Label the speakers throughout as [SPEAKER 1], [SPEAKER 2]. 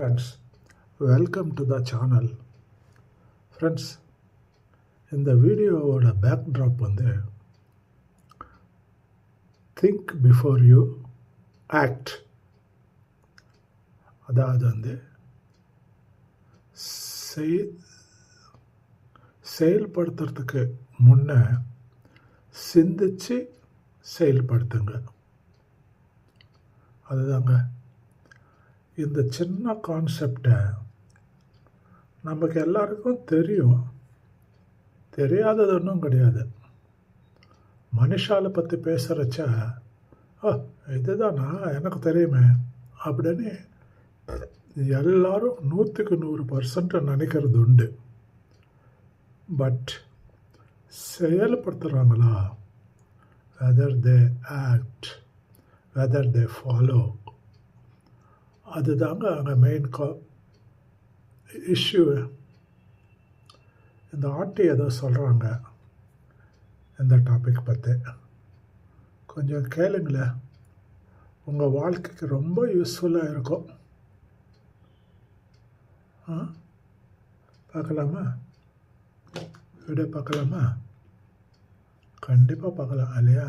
[SPEAKER 1] Friends welcome to the channel friends இந்த வீடியோவோட backdrop வந்து திங்க் பிஃபோர் யூ ஆக்ட் அதாவது வந்து செய் செயல்படுத்துறதுக்கு முன்ன சிந்திச்சு செயல்படுத்துங்க. அதுதாங்க இந்த சின்ன கான்செப்டை நமக்கு எல்லாருக்கும் தெரியும். தெரியாதது ஒன்றும் கிடையாது. மனுஷாலை பற்றி பேசுகிறச்ச ஓ இதுதானா? எனக்கு தெரியுமே அப்படின்னு எல்லாரும் நூற்றுக்கு நூறு பர்சன்ட் நினைக்கிறது உண்டு. But செயல்படுத்துகிறாங்களா whether they act whether they follow அதுதாங்க அங்கே மெயின் கா இஷ்யூ இந்த ஆண்டி ஏதோ சொல்கிறாங்க இந்த டாபிக் பற்றி கொஞ்சம் கேளுங்களேன் உங்கள் வாழ்க்கைக்கு ரொம்ப யூஸ்ஃபுல்லாக இருக்கும். ஆ? பார்க்கலாமா? வீடியோ பார்க்கலாமா? கண்டிப்பாக பார்க்கலாம் இல்லையா?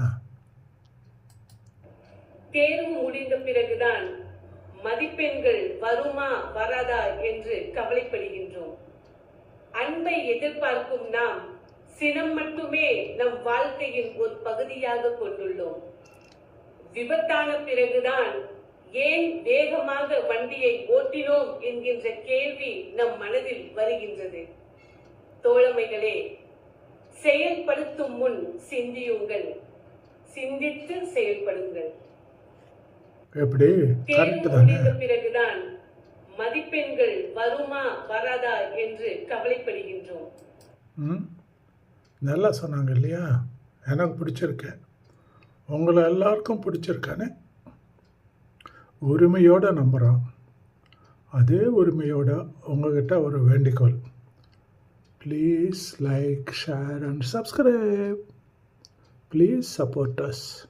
[SPEAKER 2] தேர்வு முடிந்த பிறகுதான் மதிப்பெண்கள் வருமா வராதா என்று கவலைப்படுகின்றோம். அன்பை எதிர்பார்க்கும் நாம் சினம் மட்டுமே நம் வாழ்க்கையின் ஒரு பகுதியாக கொண்டுள்ளோம். விபத்தான பிறகுதான் ஏன் வேகமாக வண்டியை ஓட்டினோம் என்கின்ற கேள்வி நம் மனதில் வருகின்றது. தோழமைகளே செயல்படுத்தும் முன் சிந்தியுங்கள். சிந்தித்து செயல்படுங்கள்.
[SPEAKER 1] எப்படி? கரெக்டு தானே?
[SPEAKER 2] பிறகுதான் மதிப்பெண்கள் வருமா வராதா என்று கவலைப்படுகின்றோம்.
[SPEAKER 1] ம்? நல்லா சொன்னாங்க இல்லையா? எனக்கு பிடிச்சிருக்கு. உங்களை எல்லாருக்கும் பிடிச்சிருக்கானே? உரிமையோடு நம்புகிறோம் அதே உரிமையோட உங்ககிட்ட ஒரு வேண்டிக்கோள். Please like share and subscribe please support us